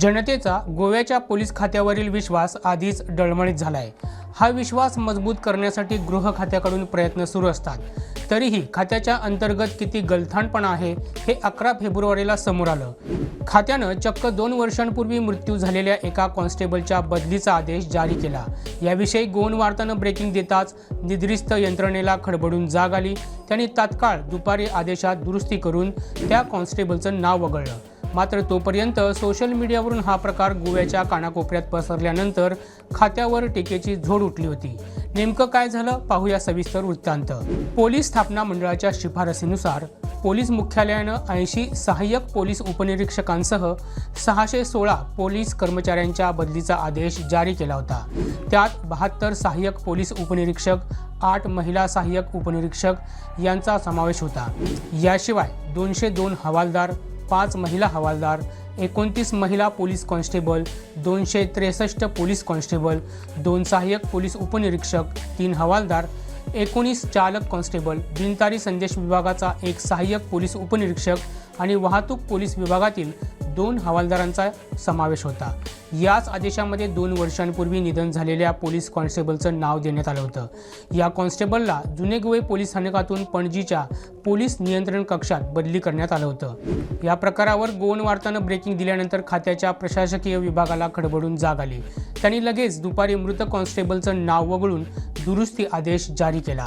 जनतेचा गोव्याच्या पोलीस खात्यावरील विश्वास आधीच डळमळीत झाला आहे हा विश्वास मजबूत करण्यासाठी गृह खात्याकडून प्रयत्न सुरू असतात. तरीही खात्याच्या अंतर्गत किती गलथानपणा आहे हे अकरा फेब्रुवारीला समोर आलं. खात्यानं चक्क दोन वर्षांपूर्वी मृत्यू झालेल्या एका कॉन्स्टेबलच्या बदलीचा आदेश जारी केला. याविषयी गोवन वार्तानं ब्रेकिंग देताच निद्रिस्त यंत्रणेला खडबडून जाग आली. त्यांनी तात्काळ दुपारी आदेशात दुरुस्ती करून त्या कॉन्स्टेबलचं नाव वगळलं. मात्र तोपर्यंत सोशल मीडियावरून हा प्रकार गोव्याच्या कानाकोपऱ्यात पसरल्यानंतर खात्यावर टीकेची झोड उठली होती. नेमकं काय झालं पाहूया सविस्तर वृत्तांत. पोलीस स्थापना मंडळाच्या शिफारसीनुसार पोलीस मुख्यालयानं ऐंशी सहाय्यक पोलीस उपनिरीक्षकांसह सहाशे सोळा पोलीस कर्मचाऱ्यांच्या बदलीचा आदेश जारी केला होता. त्यात बहात्तर सहाय्यक पोलीस उपनिरीक्षक आठ महिला सहाय्यक उपनिरीक्षक यांचा समावेश होता. याशिवाय दोनशे दोन हवालदार पाच महिला हवालदार एकोणतीस महिला पोलीस कॉन्स्टेबल दोनशे त्रेसष्ट पोलीस कॉन्स्टेबल दोन सहाय्यक पोलीस उपनिरीक्षक तीन हवालदार एकोणीस चालक कॉन्स्टेबल बिनतारी संदेश विभागाचा एक सहाय्यक पोलीस उपनिरीक्षक आणि वाहतूक पोलीस विभागातील दोन हवालदारांचा समावेश होता. याच आदेशामध्ये दोन वर्षांपूर्वी निधन झालेल्या पोलीस कॉन्स्टेबलचं नाव देण्यात आलं होतं. या कॉन्स्टेबलला जुने गोवे पोलीस स्थानकातून पणजीच्या पोलीस नियंत्रण कक्षात बदली करण्यात आलं होतं. या प्रकारावर गोवन वार्तानं ब्रेकिंग दिल्यानंतर खात्याच्या प्रशासकीय विभागाला खडबडून जाग आली. त्यांनी लगेच दुपारी मृत कॉन्स्टेबलचं नाव वगळून दुरुस्ती आदेश जारी केला.